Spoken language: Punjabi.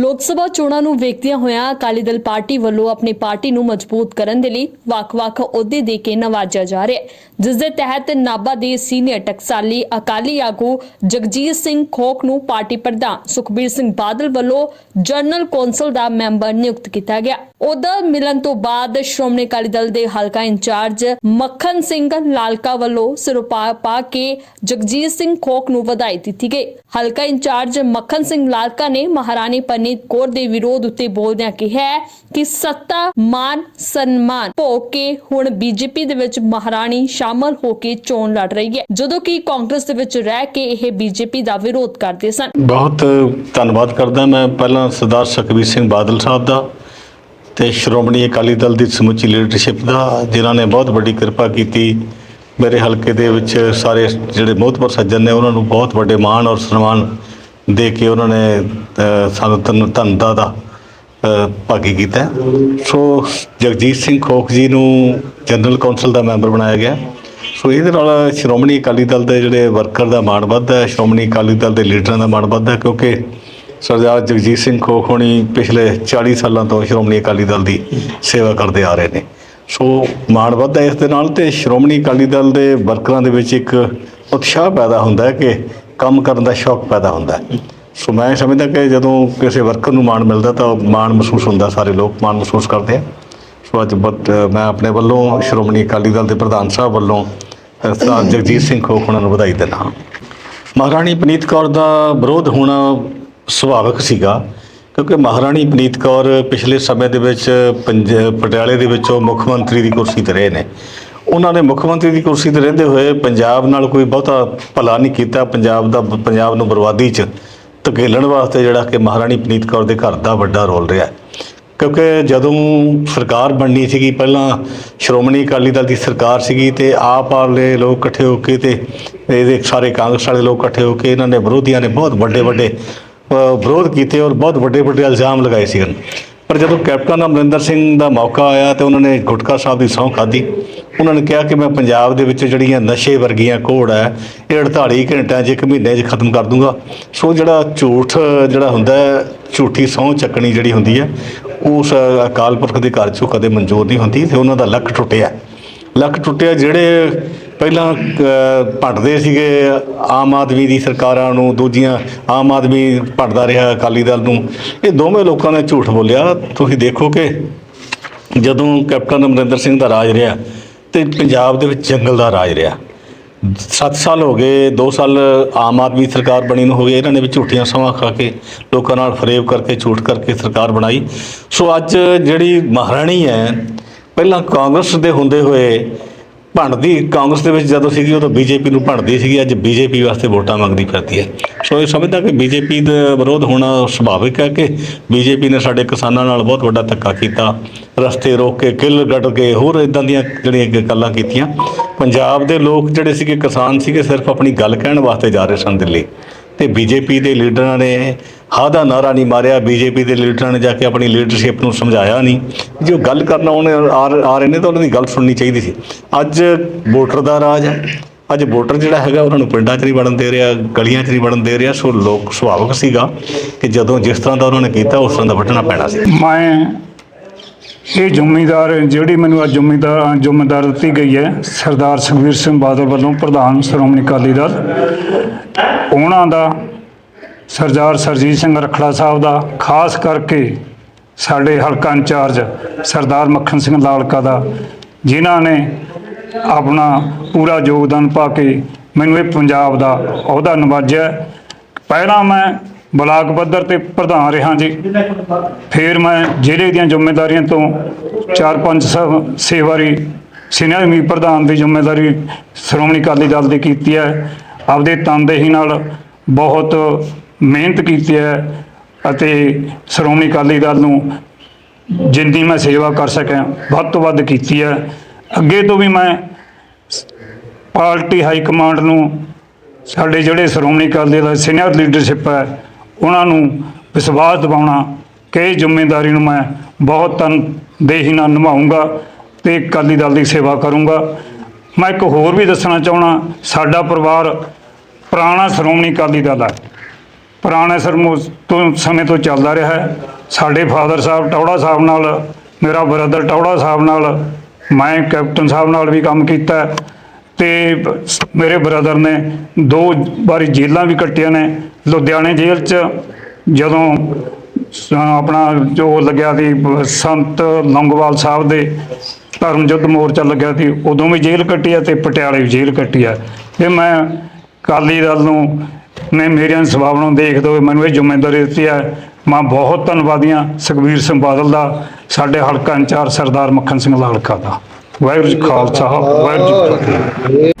ਲੋਕ ਸਭਾ ਚੋਣਾਂ ਨੂੰ ਵੇਖਦਿਆਂ ਹੋਇਆਂ ਅਕਾਲੀ ਦਲ ਪਾਰਟੀ ਵੱਲੋਂ ਆਪਣੀ ਪਾਰਟੀ ਨੂੰ ਮਜ਼ਬੂਤ ਕਰਨ ਦੇ ਲਈ ਵੱਖ-ਵੱਖ ਅਹੁਦੇ ਦੇ ਕੇ ਨਵਾਜਿਆ ਜਾ ਰਿਹਾ ਹੈ। ਜਿਸ ਦੇ ਤਹਿਤ ਨਾਭਾ ਦੇ ਸੀਨੀਅਰ ਟਕਸਾਲੀ ਅਕਾਲੀ ਆਗੂ ਜਗਜੀਤ ਸਿੰਘ ਖੋਖ ਨੂੰ ਪਾਰਟੀ ਪ੍ਰਧਾਨ ਸੁਖਬੀਰ ਸਿੰਘ ਬਾਦਲ ਵੱਲੋਂ ਜਨਰਲ ਕੌਂਸਲ ਦਾ ਮੈਂਬਰ ਨਿਯੁਕਤ ਕੀਤਾ ਗਿਆ। ਉਹਦਾ ਮਿਲਣ ਤੋਂ ਬਾਅਦ ਸ਼੍ਰੋਮਣੀ ਅਕਾਲੀ ਦਲ ਦੇ ਹਲਕਾ ਇੰਚਾਰਜ ਮੱਖਣ ਸਿੰਘ ਲਾਲਕਾ ਵੱਲੋਂ ਸਿਰੋਪਾ ਪਾ ਕੇ ਜਗਜੀਤ ਸਿੰਘ ਖੋਖ ਨੂੰ ਵਧਾਈ ਦਿੱਤੀ ਗਈ। ਹਲਕਾ ਇੰਚਾਰਜ ਮੱਖਣ ਸਿੰਘ ਲਾਲਕਾ ਨੇ ਮਹਾਰਾਣੀ ਪਰਨੀਤ ਕੌਰ ਦੇ ਵਿਰੋਧ ਉੱਤੇ ਬੋਲਦਿਆਂ ਕਿਹਾ ਕਿ ਸੱਤਾ, ਮਾਨ, ਸਨਮਾਨ ਭੋਗ ਕੇ ਹੁਣ ਬੀਜੇਪੀ ਦੇ ਵਿੱਚ ਮਹਾਰਾਣੀ ਸ਼ਾਮਲ ਹੋ ਕੇ ਚੋਣ ਲੜ ਰਹੀ ਹੈ। ਜਦੋਂ ਕਿ ਕਾਂਗਰਸ ਦੇ ਵਿੱਚ ਰਹਿ ਕੇ ਇਹ ਬੀਜੇਪੀ ਦਾ ਵਿਰੋਧ ਕਰਦੇ ਸਨ। ਬਹੁਤ ਧੰਨਵਾਦ ਕਰਦਾ ਮੈਂ ਪਹਿਲਾਂ ਸਰਦਾਰ ਸੁਖਬੀਰ ਸਿੰਘ ਬਾਦਲ ਸਾਹਿਬ ਦਾ ਤੇ ਸ਼੍ਰੋਮਣੀ ਅਕਾਲੀ ਦਲ ਦੀ ਸਮੁੱਚੀ ਲੀਡਰਸ਼ਿਪ ਦਾ, ਜਿਨ੍ਹਾਂ ਨੇ ਬਹੁਤ ਵੱਡੀ ਕਿਰਪਾ ਕੀਤੀ। ਮੇਰੇ ਹਲਕੇ ਦੇ ਵਿੱਚ ਸਾਰੇ ਜਿਹੜੇ ਮੋਹਤਬਰ ਸੱਜਣ ਨੇ, ਉਹਨਾਂ ਨੂੰ ਬਹੁਤ ਵੱਡੇ ਮਾਣ ਔਰ ਸਨਮਾਨ ਦੇ ਕੇ ਉਹਨਾਂ ਨੇ ਸਾਨੂੰ ਧਨ ਧਨਤਾ ਦਾ ਭਾਗੀ ਕੀਤਾ। ਸੋ ਜਗਜੀਤ ਸਿੰਘ ਖੋਖ ਜੀ ਨੂੰ ਜਨਰਲ ਕੌਂਸਲ ਦਾ ਮੈਂਬਰ ਬਣਾਇਆ ਗਿਆ। ਸੋ ਇਹਦੇ ਨਾਲ ਸ਼੍ਰੋਮਣੀ ਅਕਾਲੀ ਦਲ ਦੇ ਜਿਹੜੇ ਵਰਕਰ ਦਾ ਮਾਣ ਵੱਧਦਾ ਹੈ, ਸ਼੍ਰੋਮਣੀ ਅਕਾਲੀ ਦਲ ਦੇ ਲੀਡਰਾਂ ਦਾ ਮਾਣ ਵੱਧਦਾ ਹੈ, ਕਿਉਂਕਿ ਸਰਦਾਰ ਜਗਜੀਤ ਸਿੰਘ ਖੋਖ ਹੋਣੀ ਪਿਛਲੇ 40 ਸਾਲਾਂ ਤੋਂ ਸ਼੍ਰੋਮਣੀ ਅਕਾਲੀ ਦਲ ਦੀ ਸੇਵਾ ਕਰਦੇ ਆ ਰਹੇ ਨੇ। ਸੋ ਮਾਣ ਵੱਧਦਾ ਇਸ ਦੇ ਨਾਲ ਤੇ ਸ਼੍ਰੋਮਣੀ ਅਕਾਲੀ ਦਲ ਦੇ ਵਰਕਰਾਂ ਦੇ ਵਿੱਚ ਇੱਕ ਉਤਸ਼ਾਹ ਪੈਦਾ ਹੁੰਦਾ ਹੈ ਕਿ ਕੰਮ ਕਰਨ ਦਾ ਸ਼ੌਕ ਪੈਦਾ ਹੁੰਦਾ ਹੈ। ਸੋ ਮੈਂ ਸਮਝਦਾ ਕਿ ਜਦੋਂ ਕਿਸੇ ਵਰਕਰ ਨੂੰ ਮਾਣ ਮਿਲਦਾ ਤਾਂ ਮਾਣ ਮਹਿਸੂਸ ਹੁੰਦਾ, ਸਾਰੇ ਲੋਕ ਮਾਣ ਮਹਿਸੂਸ ਕਰਦੇ ਆ। ਸੋ ਅੱਜ ਬਹੁਤ ਮੈਂ ਆਪਣੇ ਵੱਲੋਂ ਸ਼੍ਰੋਮਣੀ ਅਕਾਲੀ ਦਲ ਦੇ ਪ੍ਰਧਾਨ ਸਾਹਿਬ ਵੱਲੋਂ ਸਰਦਾਰ ਜਗਜੀਤ ਸਿੰਘ ਖੋਖ ਉਹਨਾਂ ਨੂੰ ਵਧਾਈ ਦਿੰਦਾ ਹਾਂ। ਮਹਾਰਾਣੀ ਪਨੀਤ ਕੌਰ ਦਾ ਵਿਰੋਧ ਹੋਣਾ ਸੁਭਾਵਿਕ ਸੀਗਾ, ਕਿਉਂਕਿ ਮਹਾਰਾਣੀ ਪਨੀਤ ਕੌਰ ਪਿਛਲੇ ਸਮੇਂ ਦੇ ਵਿੱਚ ਪੰਜ, ਪਟਿਆਲੇ ਦੇ ਵਿੱਚੋਂ ਮੁੱਖ ਮੰਤਰੀ ਦੀ ਕੁਰਸੀ ਤੇ ਰਹੇ ਨੇ। ਉਹਨਾਂ ਨੇ ਮੁੱਖ ਮੰਤਰੀ ਦੀ ਕੁਰਸੀ ਤੇ ਰਹਿੰਦੇ ਹੋਏ ਪੰਜਾਬ ਨਾਲ ਕੋਈ ਬਹੁਤਾ ਭਲਾ ਨਹੀਂ ਕੀਤਾ। ਪੰਜਾਬ ਦਾ, ਪੰਜਾਬ ਨੂੰ ਬਰਬਾਦੀ 'ਚ ਧਕੇਲਣ ਵਾਸਤੇ ਜਿਹੜਾ ਕਿ ਮਹਾਰਾਣੀ ਪਨੀਤ ਕੌਰ ਦੇ ਘਰ ਦਾ ਵੱਡਾ ਰੋਲ ਰਿਹਾ ਕਿਉਂਕਿ ਜਦੋਂ ਸਰਕਾਰ ਬਣਨੀ ਸੀਗੀ, ਪਹਿਲਾਂ ਸ਼੍ਰੋਮਣੀ ਅਕਾਲੀ ਦਲ ਦੀ ਸਰਕਾਰ ਸੀਗੀ ਤੇ ਆਪ ਵਾਲੇ ਲੋਕ ਇਕੱਠੇ ਹੋ ਕੇ ਤੇ ਇਹਦੇ ਸਾਰੇ ਕਾਂਗਰਸ ਵਾਲੇ ਲੋਕ ਇਕੱਠੇ ਹੋ ਕੇ ਇਹਨਾਂ ਨੇ ਵਿਰੋਧੀਆਂ ਨੇ ਬਹੁਤ ਵੱਡੇ ਵੱਡੇ ਵਿਰੋਧ ਕੀਤੇ ਔਰ ਬਹੁਤ ਵੱਡੇ ਵੱਡੇ ਇਲਜ਼ਾਮ ਲਗਾਏ ਸੀਗੇ। ਪਰ ਜਦੋਂ ਕੈਪਟਨ ਅਮਰਿੰਦਰ ਸਿੰਘ ਦਾ ਮੌਕਾ ਆਇਆ ਤੇ ਉਹਨਾਂ ਨੇ ਗੁਟਕਾ ਸਾਹਿਬ ਦੀ ਸਹੁੰ ਖਾਧੀ, ਉਹਨਾਂ ਨੇ ਕਿਹਾ ਕਿ ਮੈਂ ਪੰਜਾਬ ਦੇ ਵਿੱਚ ਜਿਹੜੀਆਂ ਨਸ਼ੇ ਵਰਗੀਆਂ ਘੋੜ ਹੈ, ਇਹ 48 ਘੰਟਿਆਂ 'ਚ ਇੱਕ ਮਹੀਨੇ 'ਚ ਖਤਮ ਕਰ ਦੂੰਗਾ। ਸੋ ਜਿਹੜਾ ਝੂਠ ਜਿਹੜਾ ਹੁੰਦਾ ਝੂਠੀ ਸਹੁੰ ਚੱਕਣੀ ਜਿਹੜੀ ਹੁੰਦੀ ਹੈ, ਉਸ ਅਕਾਲ ਪੁਰਖ ਦੇ ਘਰ 'ਚੋਂ ਕਦੇ ਮਨਜ਼ੂਰ ਨਹੀਂ ਹੁੰਦੀ ਤੇ ਉਹਨਾਂ ਦਾ ਲੱਕ ਟੁੱਟਿਆ। ਲੱਕ ਟੁੱਟਿਆ ਜਿਹੜੇ ਪਹਿਲਾਂ ਅ, ਭੰਡਦੇ ਸੀਗੇ ਆਮ ਆਦਮੀ ਦੀ ਸਰਕਾਰਾਂ ਨੂੰ ਦੂਜੀਆਂ ਆਮ ਆਦਮੀ ਭੰਡਦਾ ਰਿਹਾ ਅਕਾਲੀ ਦਲ ਨੂੰ। ਇਹ ਦੋਵੇਂ ਲੋਕਾਂ ਨੇ ਝੂਠ ਬੋਲਿਆ। ਤੁਸੀਂ ਦੇਖੋ ਕਿ ਜਦੋਂ ਕੈਪਟਨ ਅਮਰਿੰਦਰ ਸਿੰਘ ਦਾ ਰਾਜ ਰਿਹਾ ਤੇ ਪੰਜਾਬ ਦੇ ਵਿੱਚ ਜੰਗਲ ਦਾ ਰਾਜ ਰਿਹਾ। 7 ਸਾਲ ਹੋ ਗਏ 2 ਸਾਲ ਆਮ ਆਦਮੀ ਸਰਕਾਰ ਬਣੀ ਨੂੰ ਹੋ ਗਏ। ਇਹਨਾਂ ਨੇ ਵੀ ਝੂਠੀਆਂ ਸਮਾਂ ਖਾ ਕੇ ਲੋਕਾਂ ਨਾਲ ਫਰੇਬ ਕਰਕੇ ਝੂਠ ਕਰਕੇ ਸਰਕਾਰ ਬਣਾਈ। ਸੋ ਅੱਜ ਜਿਹੜੀ ਮਹਾਰਾਣੀ ਹੈ ਪਹਿਲਾਂ ਕਾਂਗਰਸ ਦੇ ਹੁੰਦੇ ਹੋਏ ਭੰਡਦੀ, ਕਾਂਗਰਸ ਦੇ ਵਿੱਚ ਜਦੋਂ ਸੀਗੀ, ਉਦੋਂ ਬੀਜੇਪੀ ਨੂੰ ਭੰਡਦੀ ਸੀਗੀ, ਅੱਜ ਬੀਜੇਪੀ ਵਾਸਤੇ ਵੋਟਾਂ ਮੰਗਦੀ ਫਿਰਦੀ ਹੈ। ਸੋ ਇਹ ਸਮਝਦਾ ਕਿ ਬੀਜੇਪੀ ਦਾ ਵਿਰੋਧ ਹੋਣਾ ਸੁਭਾਵਿਕ ਹੈ ਕਿ ਬੀਜੇਪੀ ਨੇ ਸਾਡੇ ਕਿਸਾਨਾਂ ਨਾਲ ਬਹੁਤ ਵੱਡਾ ਧੱਕਾ ਕੀਤਾ। ਰਸਤੇ ਰੋਕ ਕੇ, ਕਿੱਲ ਗੱਡ ਕੇ, ਹੋਰ ਇਦਾਂ ਦੀਆਂ ਜਿਹੜੀਆਂ ਗੱਲਾਂ ਕੀਤੀਆਂ। ਪੰਜਾਬ ਦੇ ਲੋਕ ਜਿਹੜੇ ਸੀਗੇ, ਕਿਸਾਨ ਸੀਗੇ, ਸਿਰਫ ਆਪਣੀ ਗੱਲ ਕਹਿਣ ਵਾਸਤੇ ਜਾ ਰਹੇ ਸਨ ਦਿੱਲੀ। ਤੇ ਬੀਜੇਪੀ ਦੇ ਲੀਡਰਾਂ ਨੇ ਹਾਂ ਦਾ ਨਾਰਾ ਨਹੀਂ ਮਾਰਿਆ, ਬੀਜੇਪੀ ਦੇ ਲੀਡਰਾਂ ਨੇ ਜਾ ਕੇ ਆਪਣੀ ਲੀਡਰਸ਼ਿਪ ਨੂੰ ਸਮਝਾਇਆ ਨਹੀਂ। ਜੋ ਗੱਲ ਕਰਨਾ ਉਹਨੇ ਆ ਆ ਰਹੇ ਨੇ ਤਾਂ ਉਹਨਾਂ ਦੀ ਗੱਲ ਸੁਣਨੀ ਚਾਹੀਦੀ ਸੀ। ਅੱਜ ਵੋਟਰ ਦਾ ਰਾਜ ਹੈ। ਅੱਜ ਵੋਟਰ ਜਿਹੜਾ ਹੈਗਾ, ਉਹਨਾਂ ਨੂੰ ਪਿੰਡਾਂ 'ਚ ਨਹੀਂ ਵੜਨ ਦੇ ਰਿਹਾ, ਗਲੀਆਂ 'ਚ ਨਹੀਂ ਵੜਨ ਦੇ ਰਿਹਾ। ਸੋ ਲੋਕ ਸੁਭਾਵਕ ਸੀਗਾ ਕਿ ਜਦੋਂ ਜਿਸ ਤਰ੍ਹਾਂ ਦਾ ਉਹਨਾਂ ਨੇ ਕੀਤਾ, ਉਸ ਤਰ੍ਹਾਂ ਦਾ ਵੱਢਣਾ ਪੈਣਾ ਸੀ। ਮੈਂ ਇਹ ਜ਼ਿੰਮੇਦਾਰ, ਜਿਹੜੀ ਮੈਨੂੰ ਅੱਜ ਜ਼ਿੰਮੇਦਾਰ ਜ਼ਿੰਮੇਦਾਰ ਦਿੱਤੀ ਗਈ ਹੈ, ਸਰਦਾਰ ਸੁਖਬੀਰ ਸਿੰਘ ਬਾਦਲ ਵੱਲੋਂ ਪ੍ਰਧਾਨ ਸ਼੍ਰੋਮਣੀ ਅਕਾਲੀ ਦਲ, ਉਹਨਾਂ ਦਾ ਸਰਦਾਰ ਸਰਜੀਤ ਸਿੰਘ ਰਖੜਾ ਸਾਹਿਬ ਦਾ, ਖਾਸ ਕਰਕੇ ਸਾਡੇ ਹਲਕਾ ਇੰਚਾਰਜ ਸਰਦਾਰ ਮੱਖਣ ਸਿੰਘ ਲਾਲਕਾ ਦਾ, ਜਿਨ੍ਹਾਂ ਨੇ ਆਪਣਾ ਪੂਰਾ ਯੋਗਦਾਨ ਪਾ ਕੇ ਮੈਨੂੰ ਇਹ ਪੰਜਾਬ ਦਾ ਅਹੁਦਾ ਨਵਾਜਿਆ ਪਹਿਲਾਂ ਮੈਂ ਬਲਾਕ ਪੱਧਰ ਤੇ ਪ੍ਰਧਾਨ ਰਿਹਾ ਜੀ। ਫਿਰ ਮੈਂ ਜ਼ਿਲ੍ਹੇ ਦੀਆਂ ਜ਼ਿੰਮੇਵਾਰੀਆਂ ਤੋਂ 4-5 ਛੇ ਵਾਰੀ ਸੀਨੀਅਰ ਮੀ ਪ੍ਰਧਾਨ ਦੀ ਜ਼ਿੰਮੇਵਾਰੀ ਸ਼੍ਰੋਮਣੀ ਅਕਾਲੀ ਦਲ ਦੀ ਕੀਤੀ ਹੈ। ਆਪਦੇ ਤਨਦੇਹੀ ਨਾਲ ਬਹੁਤ ਮਿਹਨਤ ਕੀਤੀ ਹੈ ਅਤੇ ਸ਼੍ਰੋਮਣੀ ਅਕਾਲੀ ਦਲ ਨੂੰ ਜਿੰਨੀ ਮੈਂ ਸੇਵਾ ਕਰ ਸਕਿਆ, ਵੱਧ ਤੋਂ ਵੱਧ ਕੀਤੀ ਹੈ। ਅੱਗੇ ਤੋਂ ਵੀ ਮੈਂ ਪਾਰਟੀ ਹਾਈ ਕਮਾਂਡ ਨੂੰ ਸਾਡੇ ਜਿਹੜੇ ਸ਼੍ਰੋਮਣੀ ਅਕਾਲੀ ਦਲ ਸੀਨੀਅਰ ਲੀਡਰਸ਼ਿਪ ਹੈ, ਉਹਨਾਂ ਨੂੰ ਵਿਸ਼ਵਾਸ ਦਿਵਾਉਣਾ, ਕਿ ਇਹ ਜ਼ਿੰਮੇਵਾਰੀ ਨੂੰ ਮੈਂ ਬਹੁਤ ਤਨਦੇਹੀ ਨਾਲ ਨਿਭਾਉਂਗਾ ਤੇ ਅਕਾਲੀ ਦਲ ਦੀ ਸੇਵਾ ਕਰੂੰਗਾ। ਮੈਂ ਇੱਕ ਹੋਰ ਵੀ ਦੱਸਣਾ ਚਾਹਣਾ ਸਾਡਾ ਪਰਿਵਾਰ ਪੁਰਾਣਾ ਸ਼੍ਰੋਮਣੀ ਅਕਾਲੀ ਦਲ ਹੈ। ਪੁਰਾਣੇ ਸਰਮੋ ਤੋਂ ਸਮੇਂ ਤੋਂ ਚੱਲਦਾ ਰਿਹਾ ਹੈ। ਸਾਡੇ ਫਾਦਰ ਸਾਹਿਬ ਟੌੜਾ ਸਾਹਿਬ ਨਾਲ, ਮੇਰਾ ਬ੍ਰਦਰ ਟੌੜਾ ਸਾਹਿਬ ਨਾਲ, ਮੈਂ ਕੈਪਟਨ ਸਾਹਿਬ ਨਾਲ ਵੀ ਕੰਮ ਕੀਤਾ ਹੈ। ਤੇ ਮੇਰੇ ਬ੍ਰਦਰ ਨੇ ਦੋ ਵਾਰੀ ਜੇਲ੍ਹਾਂ ਵੀ ਕੱਟੀਆਂ ਨੇ। ਲੁਧਿਆਣੇ ਜੇਲ੍ਹ 'ਚ, ਜਦੋਂ ਆਪਣਾ ਜੋ ਲੱਗਿਆ ਸੀ ਸੰਤ ਲੰਗੋਵਾਲ ਸਾਹਿਬ ਦੇ ਧਰਮ ਯੁੱਧ ਮੋਰਚਾ ਲੱਗਿਆ ਸੀ, ਉਦੋਂ ਵੀ ਜੇਲ੍ਹ ਕੱਟੀ ਹੈ ਤੇ ਪਟਿਆਲੇ ਵੀ ਜੇਲ੍ਹ ਕੱਟੀ ਹੈ। ਤੇ ਮੈਂ ਅਕਾਲੀ ਦਲ ਨੂੰ ਨੇ ਮੇਰੀਆਂ ਸੇਵਾਵਾਂ ਨੂੰ ਦੇਖਦੇ ਹੋਏ ਮੈਨੂੰ ਇਹ ਜ਼ਿੰਮੇਵਾਰੀ ਦਿੱਤੀ ਹੈ। ਮੈਂ, ਬਹੁਤ ਧੰਨਵਾਦੀ ਹਾਂ ਸੁਖਬੀਰ ਸਿੰਘ ਬਾਦਲ ਦਾ, ਸਾਡੇ ਹਲਕਾ ਇੰਚਾਰਜ ਸਰਦਾਰ ਮੱਖਣ ਸਿੰਘ ਲਾਲਕਾ ਦਾ। ਵਾਹਿਗੁਰੂ ਜੀ ਖਾਲਸਾ, ਵਾਹਿਗੁਰੂ ਜੀ ਫਤਿਹ।